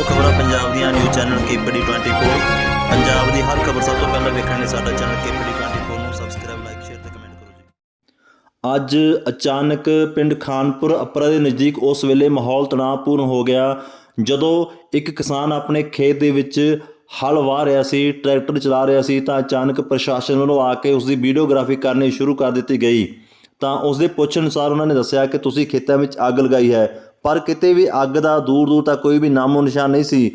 ਹੋ ਖਬਰਾਂ ਪੰਜਾਬ ਦੀਆਂ ਨਿਊਜ਼ ਚੈਨਲ ਕੇਪੀਡੀ 24 ਪੰਜਾਬ ਦੀ ਹਰ ਖਬਰ ਸਭ ਤੋਂ ਪਹਿਲਾਂ ਵੇਖਣ ਲਈ ਸਾਡਾ ਚੈਨਲ ਕੇਪੀਡੀ 24 ਨੂੰ ਸਬਸਕ੍ਰਾਈਬ ਲਾਈਕ ਸ਼ੇਅਰ ਤੇ ਕਮੈਂਟ ਕਰੋ ਜੀ। ਅੱਜ ਅਚਾਨਕ ਪਿੰਡ ਖਾਨਪੁਰ ਅਪਰਾ ਦੇ ਨਜ਼ਦੀਕ ਉਸ ਵੇਲੇ ਮਾਹੌਲ ਤਣਾਅਪੂਰਨ ਹੋ ਗਿਆ, ਜਦੋਂ ਇੱਕ ਕਿਸਾਨ ਆਪਣੇ ਖੇਤ ਦੇ ਵਿੱਚ ਹਲ ਵਾਹ ਰਿਹਾ ਸੀ, ਟਰੈਕਟਰ ਚਲਾ ਰਿਹਾ ਸੀ, ਤਾਂ ਅਚਾਨਕ ਪ੍ਰਸ਼ਾਸਨ ਵੱਲੋਂ ਆ ਕੇ ਉਸ ਦੀ ਵੀਡੀਓਗ੍ਰਾਫੀ ਕਰਨੀ ਸ਼ੁਰੂ ਕਰ ਦਿੱਤੀ ਗਈ। ਤਾਂ ਉਸ ਦੇ ਪੁੱਛ ਅਨੁਸਾਰ ਉਹਨਾਂ ਨੇ ਦੱਸਿਆ ਕਿ, ਤੁਸੀਂ ਖੇਤਾਂ ਵਿੱਚ ਅੱਗ ਲਗਾਈ ਹੈ ਪਰ ਕਿਤੇ ਵੀ ਅੱਗ ਦਾ ਦੂਰ ਦੂਰ ਤੱਕ ਕੋਈ ਵੀ ਨਾਮੋ ਨਿਸ਼ਾਨ ਨਹੀਂ ਸੀ।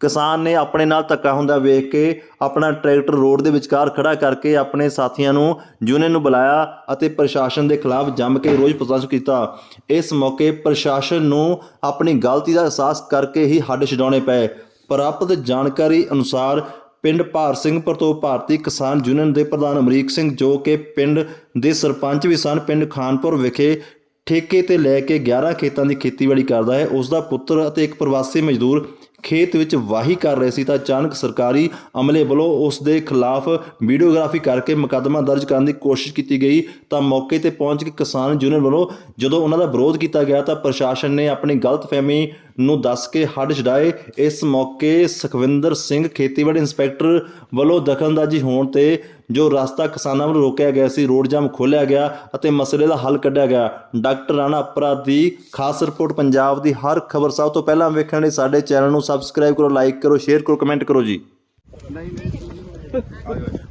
ਕਿਸਾਨ ਨੇ ਆਪਣੇ ਨਾਲ ਧੱਕਾ ਹੁੰਦਾ ਵੇਖ ਕੇ ਆਪਣਾ ਟਰੈਕਟਰ ਰੋਡ ਦੇ ਵਿਚਕਾਰ ਖੜਾ ਕਰਕੇ ਆਪਣੇ ਸਾਥੀਆਂ ਨੂੰ ਯੂਨੀਅਨ ਨੂੰ ਬੁਲਾਇਆ ਅਤੇ ਪ੍ਰਸ਼ਾਸਨ ਦੇ ਖਿਲਾਫ ਜੰਮ ਕੇ ਰੋਸ ਪ੍ਰਦਰਸ਼ਨ ਕੀਤਾ। ਇਸ ਮੌਕੇ ਪ੍ਰਸ਼ਾਸਨ ਨੂੰ ਆਪਣੀ ਗਲਤੀ ਦਾ ਅਹਿਸਾਸ ਕਰਕੇ ਹੀ ਹੱਡ ਛਡਾਉਣੇ ਪਏ। ਪ੍ਰਾਪਤ ਜਾਣਕਾਰੀ ਅਨੁਸਾਰ ਪਿੰਡ ਭਾਰ ਸਿੰਘਪੁਰ ਤੋਂ ਭਾਰਤੀ ਕਿਸਾਨ ਯੂਨੀਅਨ ਦੇ ਪ੍ਰਧਾਨ ਅਮਰੀਕ ਸਿੰਘ ਜੋ ਕਿ ਪਿੰਡ ਦੇ ਸਰਪੰਚ ਵੀ ਸਨ, ਪਿੰਡ ਖਾਨਪੁਰ ਵਿਖੇ ਠੇਕੇ ਤੇ ਲੈ ਕੇ 11 ਖੇਤਾਂ ਦੀ ਖੇਤੀਬਾੜੀ ਕਰਦਾ ਹੈ। ਉਸ ਦਾ ਪੁੱਤਰ ਅਤੇ ਇੱਕ ਪ੍ਰਵਾਸੀ ਮਜ਼ਦੂਰ ਖੇਤ ਵਿੱਚ ਵਾਹੀ ਕਰ ਰਹੇ ਸੀ ਤਾਂ ਅਚਾਨਕ ਸਰਕਾਰੀ ਅਮਲੇ ਵੱਲੋਂ ਉਸ ਦੇ ਖਿਲਾਫ ਵੀਡੀਓਗ੍ਰਾਫੀ ਕਰਕੇ ਮੁਕੱਦਮਾ ਦਰਜ ਕਰਨ ਦੀ ਕੋਸ਼ਿਸ਼ ਕੀਤੀ ਗਈ। ਤਾਂ ਮੌਕੇ ਤੇ ਪਹੁੰਚ ਕੇ ਕਿਸਾਨ ਯੂਨੀਅਨ ਵੱਲੋਂ ਜਦੋਂ ਉਹਨਾਂ ਦਾ ਵਿਰੋਧ ਕੀਤਾ ਗਿਆ ਤਾਂ ਪ੍ਰਸ਼ਾਸਨ ਨੇ ਆਪਣੀ ਗਲਤਫਹਿਮੀ ਨੂੰ ਦੱਸ ਕੇ ਹੱਡ ਛਡਾਏ। ਇਸ ਮੌਕੇ ਸੁਖਵਿੰਦਰ ਸਿੰਘ ਖੇਤੀਬਾੜੀ ਇੰਸਪੈਕਟਰ ਵੱਲੋਂ ਦਖਲਅੰਦਾਜ਼ੀ ਹੋਣ ਤੇ ਜੋ ਰਸਤਾ ਕਿਸਾਨਾਂ ਵੱਲੋਂ ਰੋਕਿਆ ਗਿਆ ਸੀ ਰੋਡ ਜਾਮ ਖੋਲ੍ਹਿਆ ਗਿਆ ਅਤੇ ਮਸਲੇ ਦਾ ਹੱਲ ਕੱਢਿਆ ਗਿਆ। ਡਾਕਟਰ ਰਾਣਾ ਅਪਰਾ ਦੀ ਖਾਸ ਰਿਪੋਰਟ ਪੰਜਾਬ ਦੀ ਹਰ ਖਬਰ। ਸਭ ਤੋਂ ਪਹਿਲਾਂ ਵੇਖਣ ਲਈ ਸਾਡੇ ਚੈਨਲ ਨੂੰ ਸਬਸਕ੍ਰਾਈਬ ਕਰੋ ਲਾਈਕ ਕਰੋ ਸ਼ੇਅਰ ਕਰੋ ਕਮੈਂਟ ਕਰੋ ਜੀ।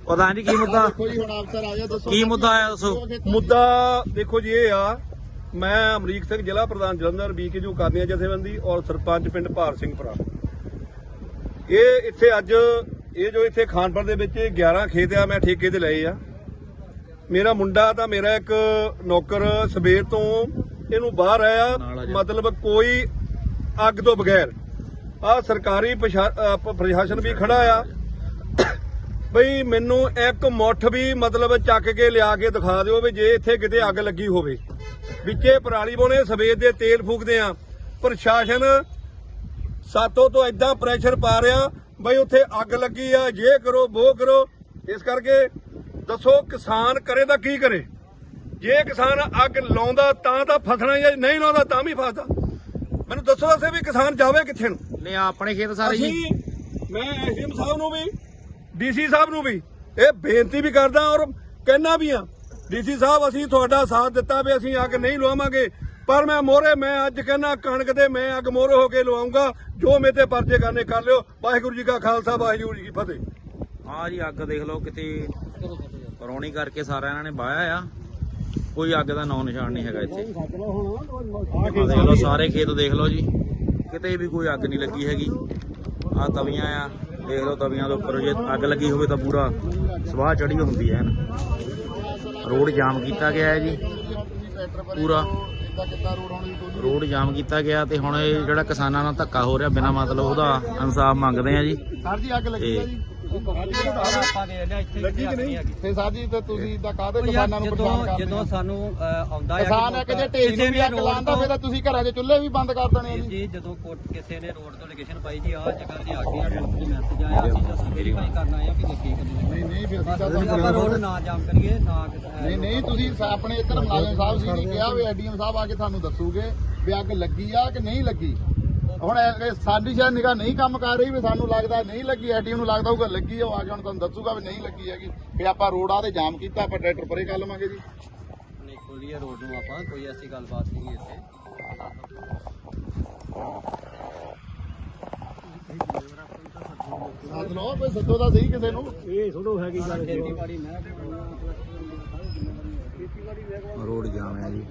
ਪਤਾ ਨਹੀਂ ਕੀ ਮੁੱਦਾ। ਕੋਈ ਹੁਣ ਅਫਸਰ ਆ ਜਾ ਦੱਸੋ ਕੀ ਮੁੱਦਾ ਆਇਆ ਦੱਸੋ? ਮੁੱਦਾ ਦੇਖੋ ਜੀ ਇਹ ਆ ਮੈਂ ਅਮਰੀਕ ਸਿੰਘ ਜ਼ਿਲ੍ਹਾ ਪ੍ਰਧਾਨ ਜਲੰਧਰ ਬੀਕੇਯੂ ਕਰਨੀਆ ਜਥੇਬੰਦੀ ਔਰ ਸਰਪੰਚ ਪਿੰਡ ਭਾਰ ਸਿੰਘਪੁਰਾ ਇਹ ਇੱਥੇ ਅੱਜ ਇਹ ਜੋ ਇੱਥੇ ਖਾਨਪੁਰ ਦੇ ਵਿੱਚ 11 ਖੇਤ ਆ ਮੈਂ ਠੇਕੇ ਤੇ ਲਏ ਆ। ਮੇਰਾ ਮੁੰਡਾ ਤਾਂ ਮੇਰਾ ਇੱਕ ਨੌਕਰ ਸਵੇਰ ਤੋਂ ਇਹਨੂੰ ਬਾਹਰ ਆਇਆ ਮਤਲਬ ਕੋਈ ਅੱਗ ਤੋਂ ਬਗੈਰ। ਆ ਸਰਕਾਰੀ ਪ੍ਰਸ਼ਾਸਨ ਵੀ ਖੜਾ ਆ। ਬਈ ਮੈਨੂੰ ਇੱਕ ਮੁੱਠ ਵੀ ਮਤਲਬ ਚੱਕ ਕੇ ਲਿਆ ਕੇ ਦਿਖਾ ਦਿਓ ਵੀ ਜੇ ਇੱਥੇ ਕਿਤੇ ਅੱਗ ਲੱਗੀ ਹੋਵੇ। ਵਿੱਚੇ ਪਰਾਲੀ ਬੋਨੇ ਸਵੇਰ ਦੇ ਤੇਲ ਫੂਕਦੇ ਆ। ਪ੍ਰਸ਼ਾਸਨ ਸਾਤੋਂ ਤੋਂ ਐਦਾਂ ਪ੍ਰੈਸ਼ਰ ਪਾ ਰਿਹਾ ਬਈ ਉੱਥੇ ਅੱਗ ਲੱਗੀ ਆ ਇਹ ਕਰੋ ਉਹ ਕਰੋ। ਇਸ ਕਰਕੇ ਦੱਸੋ ਕਿਸਾਨ ਕਰੇ ਤਾਂ ਕੀ ਕਰੇ? ਜੇ ਕਿਸਾਨ ਅੱਗ ਲਾਉਂਦਾ ਤਾਂ ਤਾਂ ਫਸਣਾ ਜਾਂ ਨਹੀਂ ਲਾਉਂਦਾ ਤਾਂ ਵੀ ਫਸਦਾ। ਮੈਨੂੰ ਦੱਸੋ ਅਸੀਂ ਵੀ ਕਿਸਾਨ ਜਾਵੇ ਕਿੱਥੇ ਨੂੰ? ਨੇ ਆਪਣੇ ਖੇਤ ਸਾਰੇ ਜੀ। ਮੈਂ ਐਸਡੀਐਮ ਸਾਹਿਬ ਨੂੰ ਵੀ ਡੀਸੀ ਸਾਹਿਬ ਨੂੰ ਵੀ ਇਹ ਬੇਨਤੀ ਵੀ ਕਰਦਾ ਔਰ ਕਹਿਣਾ ਵੀ ਆ ਡੀਸੀ ਸਾਹਿਬ ਅਸੀਂ ਤੁਹਾਡਾ ਸਾਥ ਦਿੱਤਾ ਵੀ ਅਸੀਂ ਅੱਗ ਨਹੀਂ ਲਵਾਵਾਂਗੇ। ਪਰ ਮੈਂ ਮੋਰੇ ਮੈਂ ਅੱਜ ਕਹਿੰਦਾ ਕਣਕ ਦੇ ਮੈਂ ਅੱਗ ਮੋਰੇ ਹੋ ਕੇ ਲਵਾਉਂਗਾ। ਜੋ ਮੇਰੇ ਪਰਚੇ ਕਰਨੇ, ਕਰ ਲਿਓ। ਵਾਹਿਗੁਰੂ ਜੀ ਕਾ ਖਾਲਸਾ, ਵਾਹਿਗੁਰੂ ਜੀ ਕੀ ਫਤਿਹ। ਆ ਜੀ, ਅੱਗ ਦੇਖ ਲਓ ਕਿਤੇ ਰੌਣੀ ਕਰਕੇ ਸਾਰਾ ਇਹਨਾਂ ਨੇ ਬਾਇਆ ਆ। ਕੋਈ ਅੱਗ ਦਾ ਨੌ ਨਿਸ਼ਾਨ ਨਹੀਂ ਹੈਗਾ ਇੱਥੇ। ਦੇਖ ਲਓ, ਸਾਰੇ ਖੇਤ ਦੇਖ ਲਓ ਜੀ। ਕਿਤੇ ਵੀ ਕੋਈ ਅੱਗ ਨਹੀਂ ਲੱਗੀ ਹੈਗੀ। ਆ ਤਵੀਆਂ ਆ। ਦੇਖ ਲਓ ਤਵੀਆਂ ਦੇ ਉੱਪਰ ਜੇ ਅੱਗ ਲੱਗੀ ਹੋਵੇ ਤਾਂ ਪੂਰਾ ਸਵਾਹ ਚੜੀ ਹੁੰਦੀ ਹੈ। ਰੋਡ ਜਾਮ ਕੀਤਾ ਗਿਆ ਹੈ ਜੀ। ਪੂਰਾ ਕਿੱਦਾਂ ਰੋਡ ਰੋਡ ਜਾਮ ਕੀਤਾ ਗਿਆ ਤੇ ਹੁਣ ਇਹ ਜਿਹੜਾ ਕਿਸਾਨਾਂ ਨਾਲ ਧੱਕਾ ਹੋ ਰਿਹਾ ਬਿਨਾਂ ਮਤਲਬ ਉਹਦਾ ਇਨਸਾਫ ਮੰਗਦੇ ਆ ਜੀ। ਸਰ ਜੀ ਅੱਗ ਲੱਗੀ ਆ ਜੀ। ਲੱਗੀ ਕਿ ਨਹੀਂ? ਤੇ ਸਰ ਜੀ ਤੇ ਤੁਸੀਂ ਤਾਂ ਕਾਹਦੇ ਕਿਸਾਨਾਂ ਨੂੰ ਪਰੇਸ਼ਾਨ ਕਰਦੇ ਜਦੋਂ ਹੋ? ਸਾਨੂੰ ਅਹ, ਆਉਂਦਾ ਹੈ ਕਿਸਾਨ ਆ ਕਿ ਜੇ ਢੇਜ ਨੂੰ ਵੀ ਅੱਗ ਲਾਉਂਦਾ ਫਿਰ ਤਾਂ ਤੁਸੀਂ ਘਰਾਂ ਦੇ ਚੁੱਲ੍ਹੇ ਵੀ ਬੰਦ ਕਰ ਦੇਣੇ ਆ ਜੀ। ਜੀ ਜਦੋਂ ਕੋਟ ਕਿਸੇ ਨੇ ਰੋਡ ਤੋਂ ਲੋਕੇਸ਼ਨ ਪਾਈ ਜੀ ਆਹ ਜਗ੍ਹਾ ਤੇ ਆ ਕੇ ਆ ਗਰੁੱਪ ਦੇ ਮੈਸੇਜ ਆਇਆ ਅਸੀਂ ਜਸਟ ਵੈਰੀਫਾਈ ਕਰਨ ਆਏ ਆ ਕਿ ਲੱਗੀ ਕਿ ਨਹੀਂ। ਨਹੀਂ ਨਹੀਂ ਫਿਰ ਅਸੀਂ ਤਾਂ ਲੱਗੀ। ਆਪਾਂ ਤੁਹਾਨੂੰ ਰੋਡ ਨਾ ਜਾਮ ਕਰੀਏ ਨਾ ਕਿਸੇ- ਨਹੀਂ ਨਹੀਂ ਤੁਸੀਂ ਸਾ- ਆਪਣੇ ਇੱਧਰ ਮੁਲਾਜ਼ਮ ਸਾਹਿਬ ਸੀ ਨਹੀਂ ਕਿਹਾ ਵੀ ਐਡੀਐਮ ਸਾਹਿਬ ਆ ਕੇ ਤੁਹਾਨੂੰ ਦੱਸੂਗੇ ਵੀ ਅੱਗ ਲੱਗੀ ਆ ਕਿ ਨਹੀਂ ਲੱਗੀ। ਹੁਣ ਇਹ- ਇਹ ਸਾਡੀ ਸ਼ਾਇਦ ਨਿਗਾਹ ਨਹੀਂ ਕੰਮ ਕਰ ਰਹੀ ਵੀ ਸਾਨੂੰ ਲੱਗਦਾ ਨਹੀਂ ਲੱਗੀ ਐਡੀਐਮ ਨੂੰ ਲੱਗਦਾ ਹੋਊਗਾ ਲੱਗੀ ਆ ਉਹ ਆ ਕੇ ਹੁਣ ਤੁਹਾਨੂੰ ਦੱਸੂਗਾ ਵੀ ਨਹੀਂ ਲੱਗੀ ਹੈਗੀ। ਵੀ ਆਪਾਂ ਰੋਡਾਂ ਤੇ ਜਾਮ ਕੀਤਾ ਆਪਾਂ ਟਰੈਕਟਰ ਪਰੇ ਕਰ ਲਵਾਂਗੇ ਜੀ। ਨਹੀਂ ਖੋਲੀਏ ਰੋਡ ਨੂੰ ਆਪਾਂ ਕੋਈ ਐਸੀ ਗੱਲਬਾਤ ਨਹੀਂ ਇੱਥੇ। ਸਾਥ ਲਓ ਕੋਈ ਸੱਦੋ ਤਾਂ ਸਹੀ ਕਿਸੇ ਨੂੰ। ਖੇਤੀਬਾੜੀ ਮੈਂ ਰੋਡ ਜਾਮ ਹੈ ਜੀ।